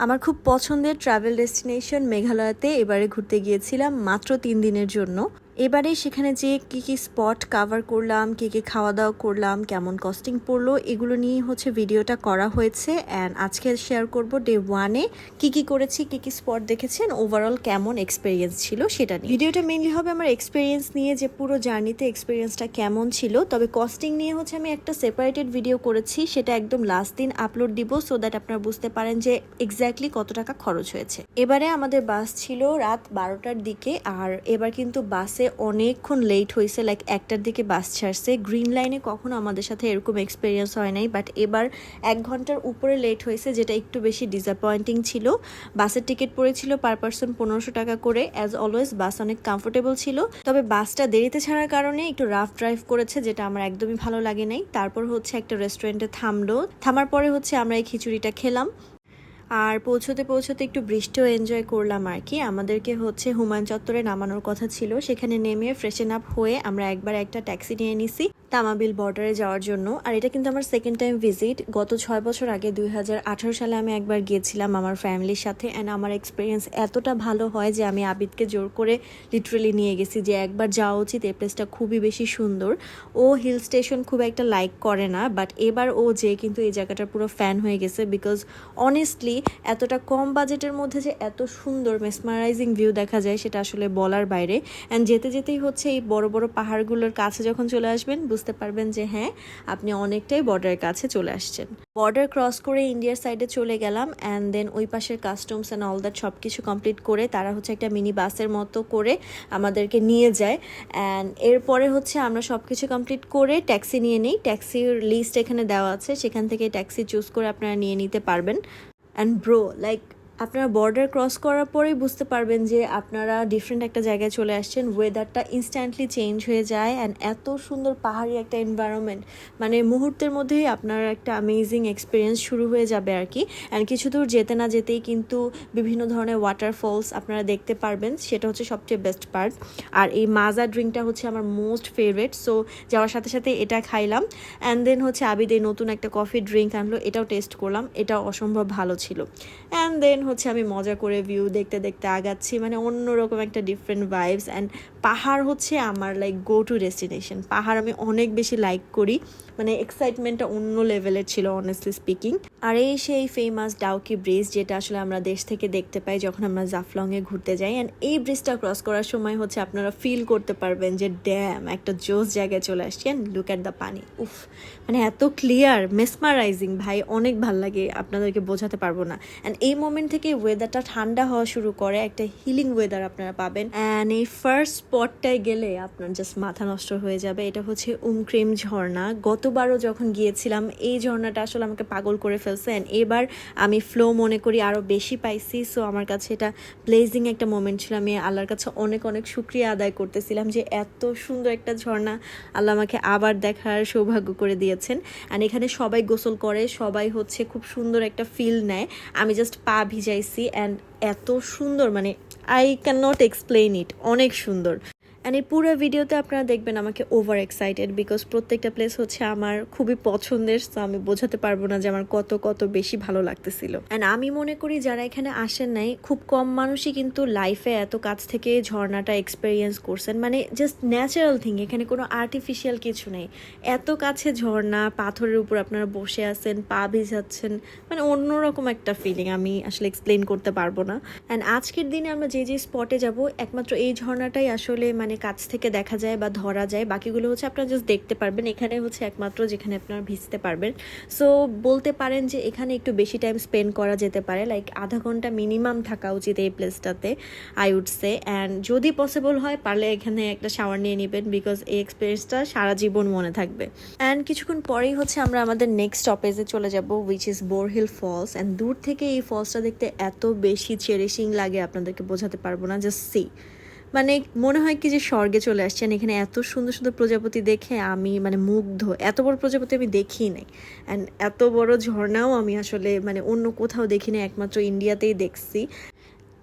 আমার খুব পছন্দের ট্রাভেল ডেস্টিনেশন মেঘালয়তে এবারে ঘুরতে গিয়েছিলাম মাত্র তিন দিনের জন্য। এবারে সেখানে যে কি কি স্পট কাভার করলাম, কি কি খাওয়া দাওয়া করলাম, কেমন কস্টিং পড়ল, এগুলো নিয়ে হচ্ছে ভিডিওটা করা হয়েছে অ্যান্ড আজকে শেয়ার করব ডে ওয়ানে কি কি করেছি, কি কি স্পট দেখেছেন ওভারঅল কেমন এক্সপিরিয়েন্স ছিল সেটা নিয়ে। ভিডিওটা মেনলি হবে আমার এক্সপিরিয়েন্স নিয়ে যে পুরো জার্নিতে এক্সপিরিয়েন্সটা কেমন ছিল, তবে কস্টিং নিয়ে হচ্ছে আমি একটা সেপারেটেড ভিডিও করেছি, সেটা একদম লাস্ট দিন আপলোড দিব সো দ্যাট আপনারা বুঝতে পারেন যে এক্স্যাক্টলি কত টাকা খরচ হয়েছে। এবারে আমাদের বাস ছিল রাত বারোটার দিকে আর এবার কিন্তু বাসে অনেকক্ষণ লেট হয়েছে লাইক একটার দিকে বাস ছাড়ছে। গ্রিন লাইনে কখনো আমাদের সাথে এরকম এক্সপিরিয়েন্স হয় নাই বাট এবার এক ঘণ্টার উপরে লেট হয়েছে যেটা একটু বেশি ডিসঅ্যাপয়েন্টিং ছিল। বাসের টিকিট পড়েছিল পার পার্সন পনেরোশো টাকা করে। অ্যাজ অলওয়েজ বাস অনেক কমফোর্টেবল ছিল। তবে বাসটা দেরিতে ছাড়ার কারণে একটু রাফ ড্রাইভ করেছে, যেটা আমার একদমই ভালো লাগে নাই। তারপর হচ্ছে একটা রেস্টুরেন্টে থামলো। থামার পরে হচ্ছে আমরা এই খিচুড়িটা খেলাম। আর পৌঁছতে পৌঁছতে একটু বৃষ্টিও এনজয় করলাম আর কি। আমাদেরকে হচ্ছে হুমায়ুন চত্বরে নামানোর কথা ছিল। সেখানে নেমে ফ্রেশন আপ হয়ে আমরা একবার একটা ট্যাক্সি নিয়ে নিছি। তামাবিল বর্ডারে যাওয়ার জন্য। আর এটা কিন্তু আমার সেকেন্ড টাইম ভিজিট গত ছয় বছর আগে, দুই হাজার আঠেরো সালে আমি একবার গিয়েছিলাম আমার ফ্যামিলির সাথে। অ্যান্ড আমার এক্সপিরিয়েন্স এতটা ভালো হয় যে আমি আবিদকে জোর করে লিটারেলি নিয়ে গেছি যে একবার যাওয়া উচিত, এই প্লেসটা খুবই বেশি সুন্দর। ও হিল স্টেশন খুব একটা লাইক করে না বাট এবার ও যে কিন্তু এই জায়গাটার পুরো ফ্যান হয়ে গেছে বিকজ অনেস্টলি এতটা কম বাজেটের মধ্যে যে এত সুন্দর মেসমারাইজিং ভিউ দেখা যায়, সেটা আসলে বলার বাইরে। অ্যান্ড যেতে যেতেই হচ্ছে এই বড় বড় পাহাড়গুলোর কাছে যখন চলে আসবেন বুঝতে পারবেন যে হ্যাঁ আপনি অনেকটাই বর্ডারের কাছে চলে আসছেন। বর্ডার ক্রস করে ইন্ডিয়ার সাইডে চলে গেলাম অ্যান্ড দেন ওই পাশের কাস্টমস অ্যান্ড অল দ্যাট সব কিছু কমপ্লিট করে তারা হচ্ছে একটা মিনি বাসের মতো করে আমাদেরকে নিয়ে যায় অ্যান্ড এরপরে হচ্ছে আমরা সব কিছু কমপ্লিট করে ট্যাক্সি নিয়ে নিই। ট্যাক্সির লিস্ট এখানে দেওয়া আছে। সেখান থেকে ট্যাক্সি চুজ করে আপনারা নিয়ে নিতে পারবেন। অ্যান্ড ব্রো লাইক আপনারা বর্ডার ক্রস করার পরেই বুঝতে পারবেন যে আপনারা ডিফারেন্ট একটা জায়গায় চলে আসছেন ওয়েদারটা ইনস্ট্যান্টলি চেঞ্জ হয়ে যায় অ্যান্ড এত সুন্দর পাহাড়ি একটা এনভায়রনমেন্ট মানে মুহূর্তের মধ্যেই আপনার একটা অ্যামেজিং এক্সপিরিয়েন্স শুরু হয়ে যাবে আর কি। অ্যান্ড কিছু দূর যেতে না যেতেই কিন্তু বিভিন্ন ধরনের ওয়াটারফলস আপনারা দেখতে পারবেন, সেটা হচ্ছে সবচেয়ে বেস্ট পার্ট আর এই মাজা ড্রিঙ্কটা হচ্ছে আমার মোস্ট ফেভারেট সো যাওয়ার সাথে সাথে এটা খাইলাম। অ্যান্ড দেন হচ্ছে আবিদ এই নতুন একটা কফি ড্রিঙ্ক আনলো, এটাও টেস্ট করলাম, এটাও অসম্ভব ভালো ছিল। অ্যান্ড দেন হচ্ছে আমি মজা করে ভিউ দেখতে দেখতে আগাচ্ছি মানে অন্যরকম একটা ডিফারেন্ট ভাইবস অ্যান্ড পাহাড় হচ্ছে আমার লাইক গো টু ডেস্টিনেশন পাহাড় আমি অনেক বেশি লাইক করি মানে এক্সাইটমেন্টটা অন্য লেভেলের ছিল অনেস্টলি স্পিকিং আর এই সেই ফেমাস ডাউকি ব্রিজ যেটা আসলে আমরা দেশ থেকে দেখতে পাই যখন আমরা জাফলংয়ে ঘুরতে যাই অ্যান্ড এই ব্রিজটা ক্রস করার সময় হচ্ছে আপনারা ফিল করতে পারবেন যে ড্যাম একটা জোস জায়গায় চলে আসছি অ্যান্ড লুক অ্যাট দ্য পানি। উফ মানে এত ক্লিয়ার মেসমারাইজিং ভাই, অনেক ভালো লাগে, আপনাদেরকে বোঝাতে পারব না। অ্যান্ড এই মোমেন্ট থেকে ওয়েদারটা ঠান্ডা হওয়া শুরু করে, একটা হিলিং ওয়েদার আপনারা পাবেন। অ্যান্ড এই ফার্স্ট স্পটটায় গেলে আপনার জাস্ট মাথা নষ্ট হয়ে যাবে। এটা হচ্ছে উমক্রিম ঝর্ণা। গতবারও যখন গিয়েছিলাম, এই ঝর্ণাটা আসলে আমাকে পাগল করে ফেলছে। অ্যান্ড এবার আমি ফ্লো মনে করি আরও বেশি পাইছি। সো আমার কাছে এটা ব্লেজিং একটা মোমেন্ট ছিল। আমি আল্লাহর কাছে অনেক অনেক শুক্রিয়া আদায় করতেছিলাম যে এত সুন্দর একটা ঝর্ণা আল্লাহ আমাকে আবার দেখার সৌভাগ্য করে দিয়েছেন। অ্যান্ড এখানে সবাই গোসল করে, সবাই হচ্ছে খুব সুন্দর একটা ফিল নেয়। আমি জাস্ট পা ভিজাইছি অ্যান্ড এত সুন্দর মানে I can not explain it অনেক সুন্দর। অ্যান্ড এই পুরো ভিডিওতে আপনারা দেখবেন আমাকে ওভার এক্সাইটেড বিকজ প্রত্যেকটা প্লেস হচ্ছে আমার খুবই পছন্দের তো আমি বোঝাতে পারব না যে আমার কত কত বেশি ভালো লাগতেছিল। অ্যান্ড আমি মনে করি যারা এখানে আসেন নাই, খুব কম মানুষই কিন্তু লাইফে এত কাছ থেকে ঝর্ণাটা এক্সপেরিয়েন্স করছেন। মানে জাস্ট ন্যাচারাল থিং এখানে কোনো আর্টিফিশিয়াল কিছু নেই। এত কাছে ঝর্ণা, পাথরের উপর আপনারা বসে আছেন, পা ভিজাচ্ছেন মানে অন্যরকম একটা ফিলিং আমি আসলে এক্সপ্লেন করতে পারব না। অ্যান্ড আজকের দিনে আমরা যে যে স্পটে যাব, একমাত্র এই ঝর্ণাটাই আসলে মানে কাছ থেকে দেখা যায় বা ধরা যায়। বাকিগুলো হচ্ছে আপনারা জাস্ট দেখতে পারবেন। এখানে হচ্ছে একমাত্র যেখানে আপনারা ভিজতে পারবেন। সো বলতে পারেন যে এখানে একটু বেশি টাইম স্পেন্ড করা যেতে পারে। লাইক আধা ঘণ্টা মিনিমাম থাকা উচিত এই প্লেসটাতে আই উড সে অ্যান্ড যদি পসিবল হয়, পারলে এখানে একটা শাওয়ার নিয়ে নেবেন বিকজ এই এক্সপিরিয়েন্সটা সারা জীবন মনে থাকবে। অ্যান্ড কিছুক্ষণ পরেই হচ্ছে আমরা আমাদের নেক্সট স্টপেজে চলে যাব which is Borhill falls and দূর থেকে এই ফলসটা দেখতে এত বেশি চেরিশিং লাগে, আপনাদেরকে বোঝাতে পারব না। জাস্ট সি মানে মনে হয় কি যে স্বর্গে চলে আসছেন এখানে এত সুন্দর সুন্দর প্রজাপতি দেখে আমি মানে মুগ্ধ। এত বড় প্রজাপতি আমি দেখি নাই। অ্যান্ড এত বড় ঝর্ণাও আমি আসলে মানে অন্য কোথাও দেখি না একমাত্র ইন্ডিয়াতেই দেখছি।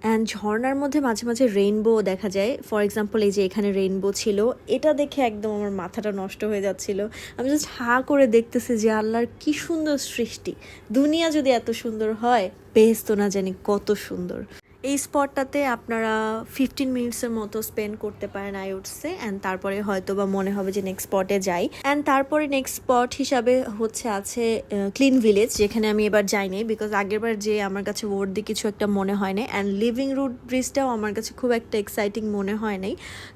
অ্যান্ড ঝর্ণার মধ্যে মাঝে মাঝে রেইনবো দেখা যায়। ফর এক্সাম্পল এই যে এখানে রেইনবো ছিল, এটা দেখে একদম আমার মাথাটা নষ্ট হয়ে যাচ্ছিল। আমি জাস্ট হা করে দেখতেছি যে আল্লাহর কি সুন্দর সৃষ্টি। দুনিয়া যদি এত সুন্দর হয় বেহেস্ত না জানি কত সুন্দর। এই স্পটটাতে আপনারা ফিফটিন মিনিটসের মতো স্পেন্ড করতে পারেন আইউটসে অ্যান্ড তারপরে হয়তো বা মনে হবে যে নেক্সট স্পটে যাই। অ্যান্ড তারপরে নেক্সট স্পট হিসাবে হচ্ছে আছে ক্লিন ভিলেজ যেখানে আমি এবার যাইনি বিকজ আগেরবার যে আমার কাছে ওর দিয়ে কিছু একটা মনে হয় নাই অ্যান্ড লিভিং রুট ব্রিজটাও আমার কাছে খুব একটা এক্সাইটিং মনে হয় নাই।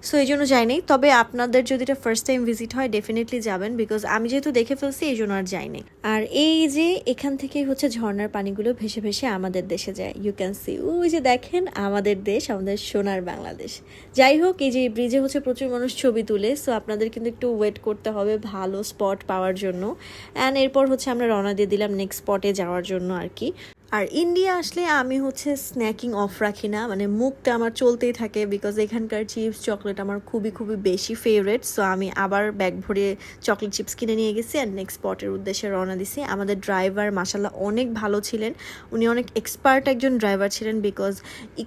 সো এই জন্য যাইনি। তবে আপনাদের যদি এটা ফার্স্ট টাইম ভিজিট হয় ডেফিনেটলি যাবেন বিকজ আমি যেহেতু দেখে ফেলছি, এই জন্য আর যাইনি। আর এই যে এখান থেকেই হচ্ছে ঝর্ণার পানিগুলো ভেসে ভেসে আমাদের দেশে যায়। ইউ ক্যান সি ওই যে দেখেন আমাদের দেশ, আমাদের সোনার বাংলাদেশ। যাই হোক, এই যে ব্রিজে হচ্ছে প্রচুর মানুষ ছবি তুলে সো আপনাদের কিন্তু একটু ওয়েট করতে হবে ভালো স্পট পাওয়ার জন্য। অ্যান্ড এরপর হচ্ছে আমরা রওনা দিয়ে দিলাম নেক্সট স্পটে যাওয়ার জন্য আর কি। আর ইন্ডিয়া আসলে আমি হচ্ছে স্ন্যাকিং অফ রাখি না। মানে মুখটা আমার চলতেই থাকে বিকজ এখানকার চিপস চকলেট আমার খুবই খুবই বেশি ফেভারেট সো আমি আবার ব্যাগ ভরে চকলেট চিপস কিনে নিয়ে গেছি অ্যান্ড নেক্সট স্পটের উদ্দেশ্যে রওনা দিছি। আমাদের ড্রাইভার মাসাল্লাহ অনেক ভালো ছিলেন। উনি অনেক এক্সপার্ট একজন ড্রাইভার ছিলেন বিকজ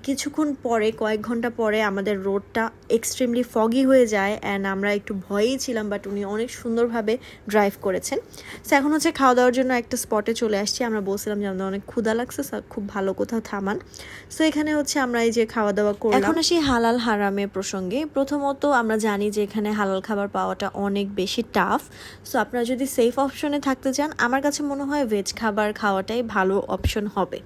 কিছুক্ষণ পরে, কয়েক ঘণ্টা পরে আমাদের রোডটা এক্সট্রিমলি ফগি হয়ে যায় অ্যান্ড আমরা একটু ভয়েই ছিলাম বাট উনি অনেক সুন্দরভাবে ড্রাইভ করেছেন। সো এখন হচ্ছে খাওয়া দাওয়ার জন্য একটা স্পটে চলে আসছি। আমরা বলছিলাম যে আমাদের অনেক ক্ষুধা লাগছে খুব ভালো কোথাও থামান। সো এখানে হচ্ছে আমরা এই যে খাওয়া দাওয়া করলাম। এখন আসি হালাল হারামের প্রসঙ্গে। প্রথমত আমরা জানি যে এখানে হালাল খাবার পাওয়াটা অনেক বেশি টাফ সো আপনারা যদি সেফ অপশনে থাকতে চান, আমার কাছে মনে হয় ভেজ খাবার খাওয়াটাই ভালো অপশন হবে।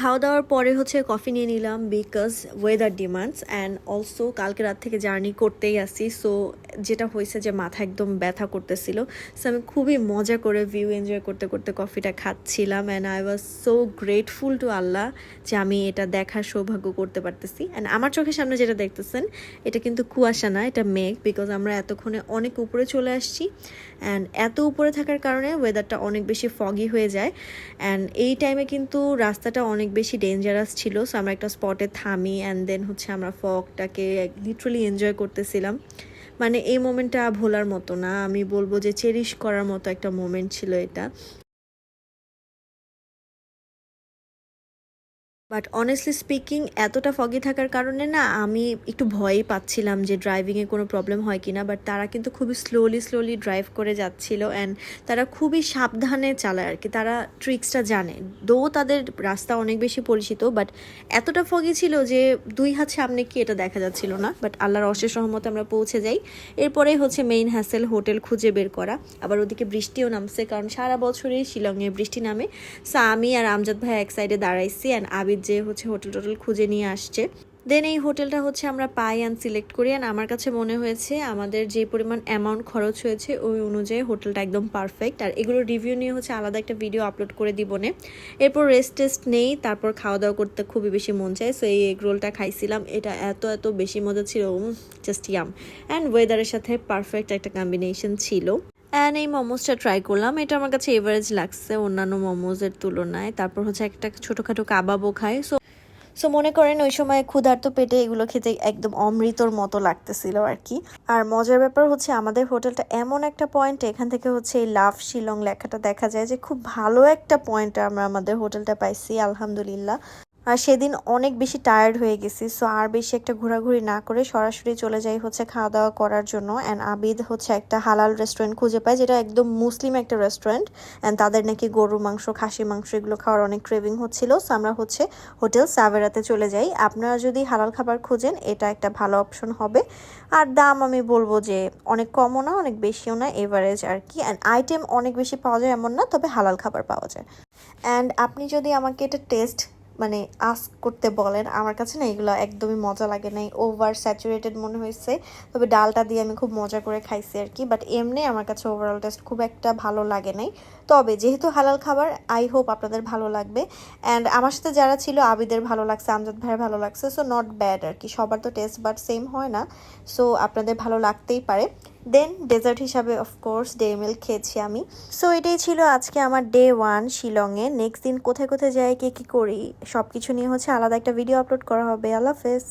খাওয়া দাওয়ার পরে হচ্ছে কফি নিয়ে নিলাম because weather demands and also কালকে রাত থেকে জার্নি করতেই আসি সো যেটা হয়েছে যে মাথা একদম ব্যথা করতেছিল। সো আমি খুবই মজা করে ভিউ এনজয় করতে করতে কফিটা খাচ্ছিলাম and I was so grateful to Allah যে আমি এটা দেখার সৌভাগ্য করতে পারতেছি। অ্যান্ড আমার চোখের সামনে যেটা দেখতেছেন, এটা কিন্তু কুয়াশা না, এটা মেঘ বিকজ আমরা এতক্ষণে অনেক উপরে চলে আসছি। অ্যান্ড এত উপরে থাকার কারণে ওয়েদারটা অনেক বেশি ফগি হয়ে যায়। অ্যান্ড এই টাইমে কিন্তু রাস্তাটা অনেক বেশি ডেঞ্জারাস ছিল সো আমরা একটা স্পটে থামি অ্যান্ড দেন হচ্ছে আমরা ফগটাকে লিটারালি এনজয় করতেছিলাম। মানে এই মোমেন্টটা ভোলার মতো না, আমি বলব যে চেরিশ করার মতো একটা মোমেন্ট ছিল এটা। বাট অনেস্টলি স্পিকিং এতটা ফগি থাকার কারণে না, আমি একটু ভয়ই পাচ্ছিলাম যে ড্রাইভিংয়ে কোনো প্রবলেম হয় কিনা। বাট তারা কিন্তু খুবই স্লোলি স্লোলি ড্রাইভ করে যাচ্ছিল অ্যান্ড তারা খুবই সাবধানে চালায় আর কি। তারা ট্রিক্সটা জানে। দো তাদের রাস্তা অনেক বেশি পরিচিত বাট এতটা ফগি ছিল যে দুই হাত সামনে কি এটা দেখা যাচ্ছিল না। বাট আল্লাহর অশেষ রহমতে আমরা পৌঁছে যাই। এরপরেই হচ্ছে মেইন হ্যাসেল হোটেল খুঁজে বের করা। আবার ওদিকে বৃষ্টিও নামছে, কারণ সারা বছরই শিলংয়ে বৃষ্টি নামে। সো আমি আর আমজাদ ভাই এক সাইডে দাঁড়াইছি অ্যান্ড আবিদ যে হচ্ছে হোটেল টোটেল খুঁজে নিয়ে আসছে। দেন এই হোটেলটা হচ্ছে আমরা পাই অ্যান্ড সিলেক্ট করি অ্যান্ড আমার কাছে মনে হয়েছে আমাদের যে পরিমাণ অ্যামাউন্ট খরচ হয়েছে ওই অনুযায়ী হোটেলটা একদম পারফেক্ট আর এগুলো রিভিউ নিয়ে হচ্ছে আলাদা একটা ভিডিও আপলোড করে দিব নে। এরপর রেস্ট টেস্ট নেই, তারপর খাওয়া দাওয়া করতে খুবই বেশি মন চায় সো এই এগ রোলটা খাইছিলাম। এটা এত এত বেশি মজা ছিল জাস্ট ইয়াম অ্যান্ড ওয়েদারের সাথে পারফেক্ট একটা কম্বিনেশন ছিল। অ্যান্ড এই মোমোসটা ট্রাই করলাম। এটা আমার কাছে এভারেজ লাগছে অন্যান্য মোমোজের তুলনায়। তারপর হচ্ছে একটা ছোটোখাটো কাবাবও খাই। সো সো মনে করেন ওই সময় ক্ষুধার্ত পেটে এগুলো খেতে একদম অমৃতর মতো লাগতেছিল আর কি। আর মজার ব্যাপার হচ্ছে আমাদের হোটেলটা এমন একটা পয়েন্ট এখান থেকে হচ্ছে এই লাভ শিলং লেখাটা দেখা যায় যে খুব ভালো একটা পয়েন্ট আমরা আমাদের হোটেলটা পাইছি, আলহামদুলিল্লাহ। আর সেদিন অনেক বেশি টায়ার্ড হয়ে গেছি সো আর বেশি একটা ঘোরাঘুরি না করে সরাসরি চলে যাই হচ্ছে খাওয়া দাওয়া করার জন্য অ্যান্ড আবিদ হচ্ছে একটা হালাল রেস্টুরেন্ট খুঁজে পায়, যেটা একদম মুসলিম একটা রেস্টুরেন্ট অ্যান্ড তাদের নাকি গরু মাংস খাসি মাংস এগুলো খাওয়ার অনেক ক্রেভিং হচ্ছিল সো আমরা হচ্ছে হোটেল সাভেরাতে চলে যাই। আপনারা যদি হালাল খাবার খুঁজেন, এটা একটা ভালো অপশন হবে। আর দাম আমি বলব যে অনেক কমও না, অনেক বেশিও না এভারেজ আর কি অ্যান্ড আইটেম অনেক বেশি পাওয়া যায় এমন না, তবে হালাল খাবার পাওয়া যায়। অ্যান্ড আপনি যদি আমাকে এটা টেস্ট মানে আস্ক করতে বলেন, আমার কাছে না এগুলো একদমই মজা লাগে নাই ওভার স্যাচুরেটেড মনে হয়েছে, তবে ডালটা দিয়ে আমি খুব মজা করে খাইছি আর কি বাট এমনি আমার কাছে ওভারঅল টেস্ট খুব একটা ভালো লাগে নাই। তবে যেহেতু হালাল খাবার আই হোপ আপনাদের ভালো লাগবে অ্যান্ড আমার সাথে যারা ছিল, আবিদের ভালো লাগছে, আমজাদ ভাইয়ের ভালো লাগছে সো নট ব্যাড আর কি, সবার তো টেস্ট বাট সেম হয় না সো আপনাদের ভালো লাগতেই পারে। দেন ডেজার্ট হিসাবে অফকোর্স ডে মিল্ক খেয়েছি আমি। সো এটাই ছিল আজকে আমার ডে ওয়ান শিলংয়ে। নেক্সট দিন কোথায় কোথায় যাই, কে কী করি সব কিছু নিয়ে হচ্ছে আলাদা একটা ভিডিও আপলোড করা হবে। আল্লাহ হাফেজ।